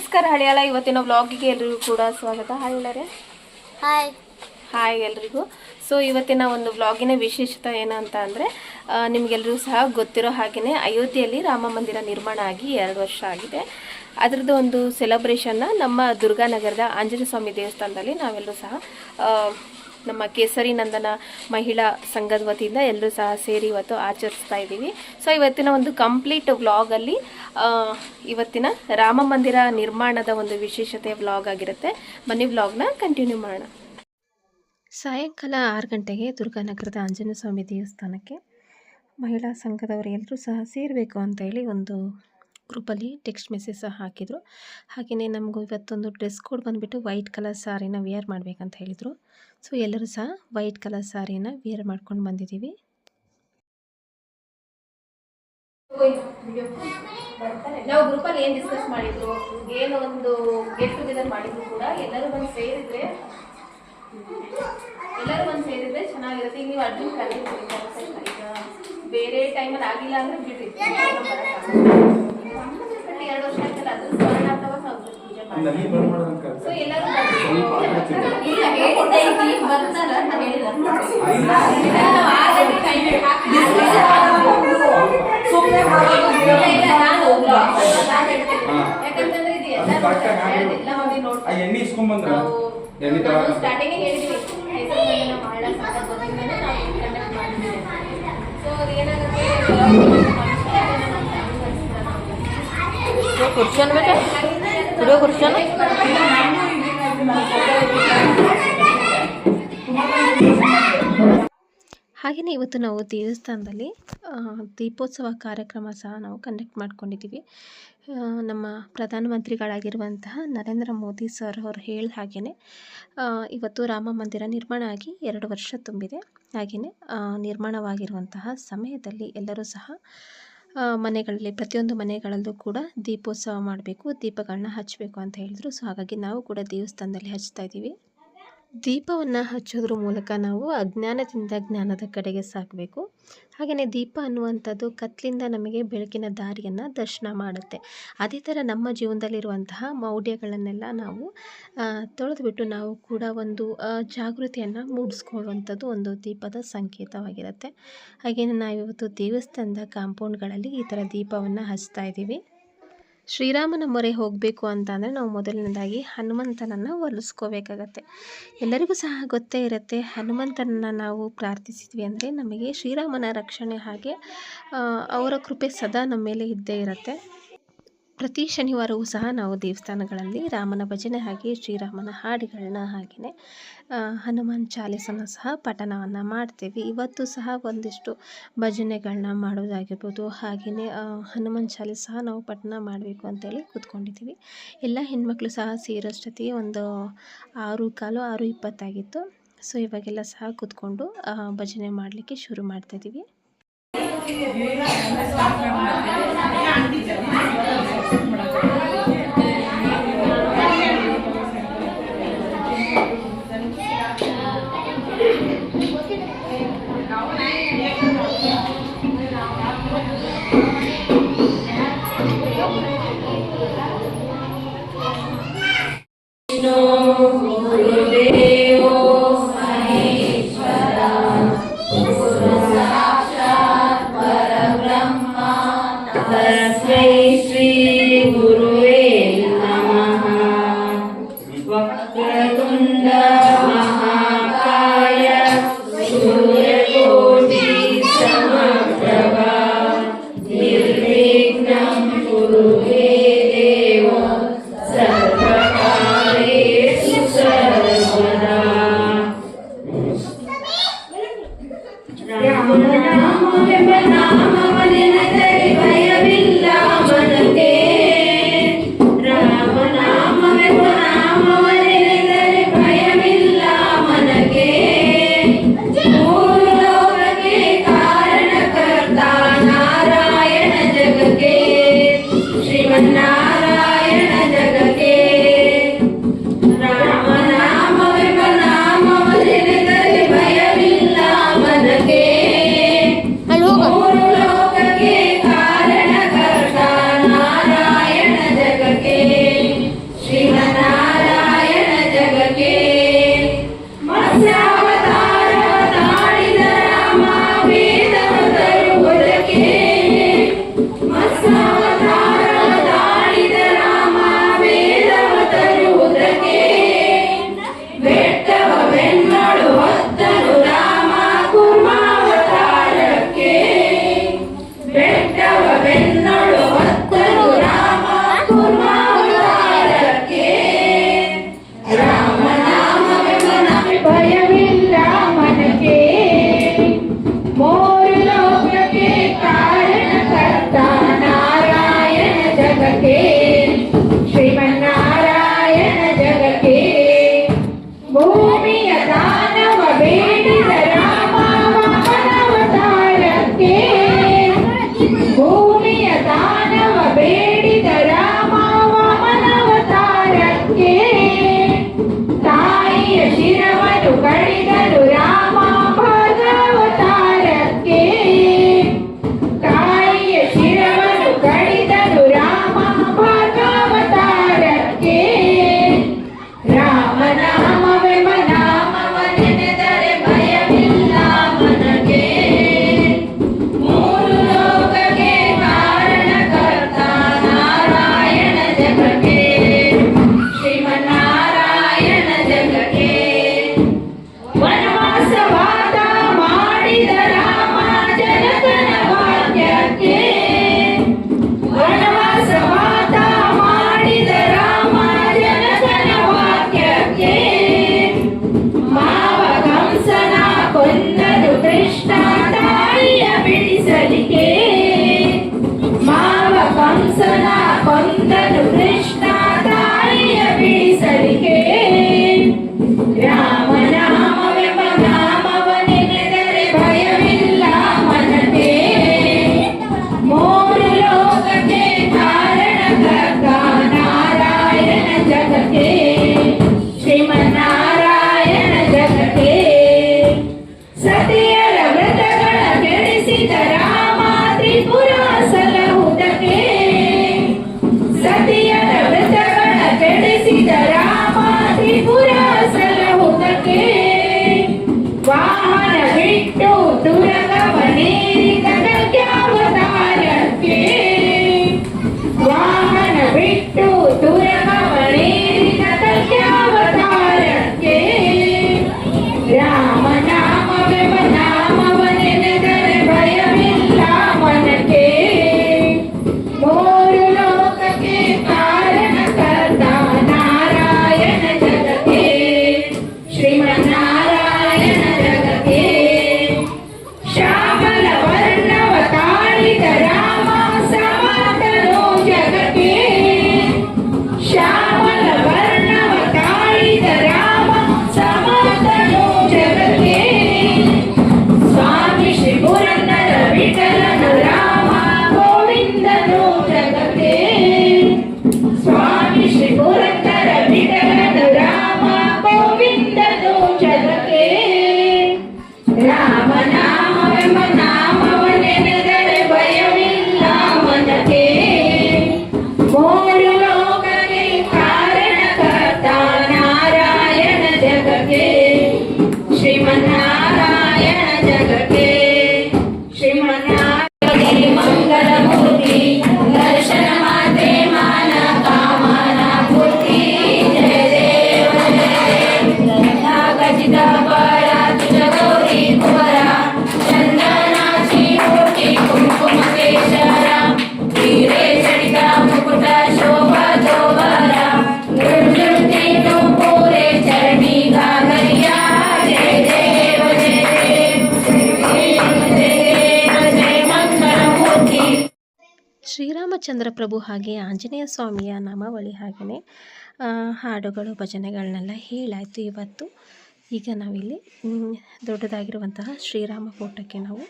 ನಮಸ್ಕಾರ ಹಳಿಯಾಳ ಇವತ್ತಿನ ವ್ಲಾಗಿಗೆ ಎಲ್ರಿಗೂ ಕೂಡ ಸ್ವಾಗತ. ಹಳಿಯಾಳರೆ. ಹಾಯ್. ಹಾಯ್ ಎಲ್ರಿಗೂ. ಸೊ ಇವತ್ತಿನ ಒಂದು ವ್ಲಾಗಿನ ವಿಶೇಷತೆ ಏನಂತ ಅಂದರೆ ನಿಮಗೆಲ್ಲರಿಗೂ ಸಹ ಗೊತ್ತಿರೋ ಹಾಗೆಯೇ ಅಯೋಧ್ಯೆಯಲ್ಲಿ ರಾಮ ಮಂದಿರ ನಿರ್ಮಾಣ ಆಗಿ ಎರಡು ವರ್ಷ ಆಗಿದೆ. ಅದರದ್ದು ಒಂದು ಸೆಲೆಬ್ರೇಷನ್ನ ನಮ್ಮ ದುರ್ಗಾನಗರದ ಆಂಜನೇಯ ಸ್ವಾಮಿ ದೇವಸ್ಥಾನದಲ್ಲಿ ನಾವೆಲ್ಲರೂ ಸಹ ನಮ್ಮ ಕೇಸರಿ ನಂದನ ಮಹಿಳಾ ಸಂಘದ ವತಿಯಿಂದ ಎಲ್ಲರೂ ಸಹ ಸೇರಿ ಇವತ್ತು ಆಚರಿಸ್ತಾ ಇದ್ದೀವಿ. ಸೊ ಇವತ್ತಿನ ಒಂದು ಕಂಪ್ಲೀಟ್ ವ್ಲಾಗಲ್ಲಿ ಇವತ್ತಿನ ರಾಮ ಮಂದಿರ ನಿರ್ಮಾಣದ ಒಂದು ವಿಶೇಷತೆ ವ್ಲಾಗ್ ಆಗಿರುತ್ತೆ. ಬನ್ನಿ ವ್ಲಾಗ್ನ ಕಂಟಿನ್ಯೂ ಮಾಡೋಣ. ಸಾಯಂಕಾಲ ಆರು ಗಂಟೆಗೆ ದುರ್ಗಾನಗರದ ಆಂಜನೇಯ ಸ್ವಾಮಿ ದೇವಸ್ಥಾನಕ್ಕೆ ಮಹಿಳಾ ಸಂಘದವರು ಎಲ್ಲರೂ ಸಹ ಸೇರಬೇಕು ಅಂತ ಹೇಳಿ ಒಂದು ಗ್ರೂಪಲ್ಲಿ ಟೆಕ್ಸ್ಟ್ ಮೆಸೇಜ್ ಸಹ ಹಾಕಿದರು. ಹಾಗೆಯೇ ನಮಗೂ ಇವತ್ತೊಂದು ಡ್ರೆಸ್ ಕೋಡ್ ಬಂದುಬಿಟ್ಟು ವೈಟ್ ಕಲರ್ ಸಾರಿನ ವೇರ್ ಮಾಡಬೇಕಂತ ಹೇಳಿದರು. ಸೊ, ಎಲ್ಲರೂ ಸಹ ವೈಟ್ ಕಲರ್ ಸಾರಿನ ವಿಯರ್ ಮಾಡ್ಕೊಂಡು ಬಂದಿದ್ದೀವಿ. ನಾವು ಗ್ರೂಪಲ್ಲಿ ಏನು ಡಿಸ್ಕಸ್ ಮಾಡಿದ್ರು? ಏನು ಒಂದು ಗೆಟ್ ಟುಗೆದರ್ ಮಾಡಿದ್ರು ಕೂಡ. ಎಲ್ಲರೂ ಬಂದು ಸೇರಿದ್ರೆ, ಎಲ್ಲರೂ ಬಂದು ಸೇರಿದ್ರೆ ಚೆನ್ನಾಗಿರುತ್ತೆ. ಈಗ ನೀವು ಅರ್ಜುನ್ ಕರೀತೀರಿ ಬೇರೆ ಟೈಮಲ್ಲಿ ಆಗಿಲ್ಲ ಅಂದ್ರೆ ಬಟ್ ಎರಡು ವರ್ಷ ಆಯ್ತಲ್ಲ ಅದು ಸ್ವರ್ಣ ಅಥವಾ ಸಂಸ್ಕೃತ ಪೂಜೆ ಮಾಡಿ ಸೊ ಎಲ್ಲರೂ. ಇಲ್ಲ ಹೇಳಿದ್ದೆ ಬರ್ತಾರ ಅಂತ ನಾನು ಯಾಕಂತಂದ್ರೆ ಇದು ಎಲ್ಲ ನೋಡಿ. ಆ ಎಣ್ಣೆ ಎಣ್ಣೆ ನಾವು ಸ್ಟಾರ್ಟಿಂಗ್ ಹೇಳಿದ್ವಿ. ಹೆಸರು ಮಾಡೋ ನಾವು ಕಂಡಕ್ಟ್ ಸೊ ಏನಾಗುತ್ತೆ ಕುರ್ಚನ್ ಬೇಟ ಕುಡಿಯೋ ಕುರ್ಚನ್? ಹಾಗೆಯೇ ಇವತ್ತು ನಾವು ದೇವಸ್ಥಾನದಲ್ಲಿ ದೀಪೋತ್ಸವ ಕಾರ್ಯಕ್ರಮ ಸಹ ನಾವು ಕಂಡಕ್ಟ್ ಮಾಡ್ಕೊಂಡಿದ್ದೀವಿ. ನಮ್ಮ ಪ್ರಧಾನಮಂತ್ರಿಗಳಾಗಿರುವಂತಹ ನರೇಂದ್ರ ಮೋದಿ ಸರ್ ಅವರು ಹೇಳಿದ ಹಾಗೆಯೇ ಇವತ್ತು ರಾಮ ಮಂದಿರ ನಿರ್ಮಾಣ ಆಗಿ ಎರಡು ವರ್ಷ ತುಂಬಿದೆ. ಹಾಗೆಯೇ ನಿರ್ಮಾಣವಾಗಿರುವಂತಹ ಸಮಯದಲ್ಲಿ ಎಲ್ಲರೂ ಸಹ ಮನೆಗಳಲ್ಲಿ, ಪ್ರತಿಯೊಂದು ಮನೆಗಳಲ್ಲೂ ಕೂಡ ದೀಪೋತ್ಸವ ಮಾಡಬೇಕು ದೀಪಗಳನ್ನ ಹಚ್ಚಬೇಕು ಅಂತ ಹೇಳಿದ್ರು. ಸೊ, ಹಾಗಾಗಿ ನಾವು ಕೂಡ ದೇವಸ್ಥಾನದಲ್ಲಿ ಹಚ್ತಾ ಇದ್ದೀವಿ. ದೀಪವನ್ನು ಹಚ್ಚೋದ್ರ ಮೂಲಕ ನಾವು ಅಜ್ಞಾನದಿಂದ ಜ್ಞಾನದ ಕಡೆಗೆ ಸಾಗಬೇಕು ಹಾಗೆಯೇ ದೀಪ ಅನ್ನುವಂಥದ್ದು ಕತ್ತಲಿಂದ ನಮಗೆ ಬೆಳಕಿನ ದಾರಿಯನ್ನು ದರ್ಶನ ಮಾಡುತ್ತೆ. ಅದೇ ಥರ ನಮ್ಮ ಜೀವನದಲ್ಲಿರುವಂತಹ ಮೌಢ್ಯಗಳನ್ನೆಲ್ಲ ನಾವು ತೊಳೆದುಬಿಟ್ಟು ನಾವು ಕೂಡ ಒಂದು ಜಾಗೃತಿಯನ್ನು ಮೂಡಿಸ್ಕೊಳ್ಳುವಂಥದ್ದು ಒಂದು ದೀಪದ ಸಂಕೇತವಾಗಿರುತ್ತೆ. ಹಾಗೆಯೇ ನಾವಿವತ್ತು ದೇವಸ್ಥಾನದ ಕಾಂಪೌಂಡ್ಗಳಲ್ಲಿ ಈ ಥರ ದೀಪವನ್ನು ಹಚ್ತಾ ಇದ್ದೀವಿ. ಶ್ರೀರಾಮನ ಮೊರೆ ಹೋಗಬೇಕು ಅಂತ ಅಂದರೆ ನಾವು ಮೊದಲನೇದಾಗಿ ಹನುಮಂತನನ್ನು ಒಲಿಸ್ಕೋಬೇಕಾಗತ್ತೆ. ಎಲ್ಲರಿಗೂ ಸಹ ಗೊತ್ತೇ ಇರುತ್ತೆ, ಹನುಮಂತನನ್ನು ನಾವು ಪ್ರಾರ್ಥಿಸಿದ್ವಿ ಅಂದರೆ ನಮಗೆ ಶ್ರೀರಾಮನ ರಕ್ಷಣೆ ಹಾಗೆ ಅವರ ಕೃಪೆ ಸದಾ ನಮ್ಮ ಮೇಲೆ ಇದ್ದೇ ಇರುತ್ತೆ. ಪ್ರತಿ ಶನಿವಾರವೂ ಸಹ ನಾವು ದೇವಸ್ಥಾನಗಳಲ್ಲಿ ರಾಮನ ಭಜನೆ ಹಾಗೆ ಶ್ರೀರಾಮನ ಹಾಡುಗಳನ್ನ ಹಾಗೆಯೇ ಹನುಮಾನ್ ಚಾಲೀಸನ ಸಹ ಪಠಣವನ್ನು ಮಾಡ್ತೇವೆ. ಇವತ್ತು ಸಹ ಒಂದಿಷ್ಟು ಭಜನೆಗಳನ್ನ ಮಾಡೋದಾಗಿರ್ಬೋದು ಹಾಗೆಯೇ ಹನುಮಾನ್ ಚಾಲೀಸ್ ಸಹ ನಾವು ಪಠಣ ಮಾಡಬೇಕು ಅಂತೇಳಿ ಕೂತ್ಕೊಂಡಿದ್ದೀವಿ. ಎಲ್ಲ ಹೆಣ್ಮಕ್ಳು ಸಹ ಸೇರೋಷ್ಟೊತ್ತಿಗೆ ಒಂದು ಆರು, ಕಾಲು ಆರು ಇಪ್ಪತ್ತಾಗಿತ್ತು. ಸೊ, ಇವಾಗೆಲ್ಲ ಸಹ ಕೂತ್ಕೊಂಡು ಭಜನೆ ಮಾಡಲಿಕ್ಕೆ ಶುರು ಮಾಡ್ತಾಯಿದ್ದೀವಿ ತಸ್ಮೈ 谁一般 Yeah. ರಾಮಚಂದ್ರ ಪ್ರಭು ಹಾಗೆ ಆಂಜನೇಯ ಸ್ವಾಮಿಯ ನಾಮಾವಳಿ ಹಾಗೆಯೇ ಹಾಡುಗಳು, ಭಜನೆಗಳನ್ನೆಲ್ಲ ಹೇಳಾಯಿತು ಇವತ್ತು. ಈಗ ನಾವಿಲ್ಲಿ ದೊಡ್ಡದಾಗಿರುವಂತಹ ಶ್ರೀರಾಮ ಫೋಟೋಕ್ಕೆ ನಾವು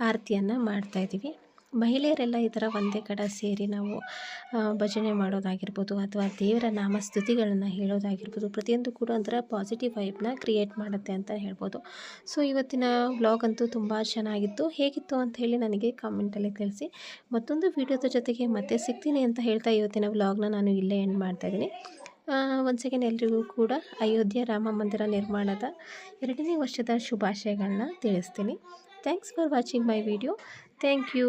ಆರತಿಯನ್ನು ಮಾಡ್ತಾಯಿದ್ದೀವಿ ಮಹಿಳೆಯರೆಲ್ಲ ಈ ಥರ ಒಂದೇ ಕಡೆ ಸೇರಿ ನಾವು ಭಜನೆ ಮಾಡೋದಾಗಿರ್ಬೋದು ಅಥವಾ ದೇವರ ನಾಮ ಸ್ತುತಿಗಳನ್ನು ಹೇಳೋದಾಗಿರ್ಬೋದು, ಪ್ರತಿಯೊಂದು ಕೂಡ ಒಂಥರ ಪಾಸಿಟಿವ್ ವೈಬ್ನ ಕ್ರಿಯೇಟ್ ಮಾಡುತ್ತೆ ಅಂತ ಹೇಳ್ಬೋದು. ಸೊ ಇವತ್ತಿನ ವ್ಲಾಗ್ ಅಂತೂ ತುಂಬ ಚೆನ್ನಾಗಿತ್ತು. ಹೇಗಿತ್ತು ಅಂತ ಹೇಳಿ ನನಗೆ ಕಾಮೆಂಟಲ್ಲಿ ತಿಳಿಸಿ. ಮತ್ತೊಂದು ವಿಡಿಯೋದ ಜೊತೆಗೆ ಮತ್ತೆ ಸಿಗ್ತೀನಿ ಅಂತ ಹೇಳ್ತಾ ಇವತ್ತಿನ ವ್ಲಾಗ್ನ ನಾನು ಇಲ್ಲೇ ಎಂಡ್ ಮಾಡ್ತಾಯಿದ್ದೀನಿ ಒಂದು ಸೆಕೆಂಡ್ ಎಲ್ರಿಗೂ ಕೂಡ ಅಯೋಧ್ಯೆ ರಾಮ ಮಂದಿರ ನಿರ್ಮಾಣದ ಎರಡನೇ ವರ್ಷದ ಶುಭಾಶಯಗಳನ್ನ ತಿಳಿಸ್ತೀನಿ. Thanks for watching my video thank you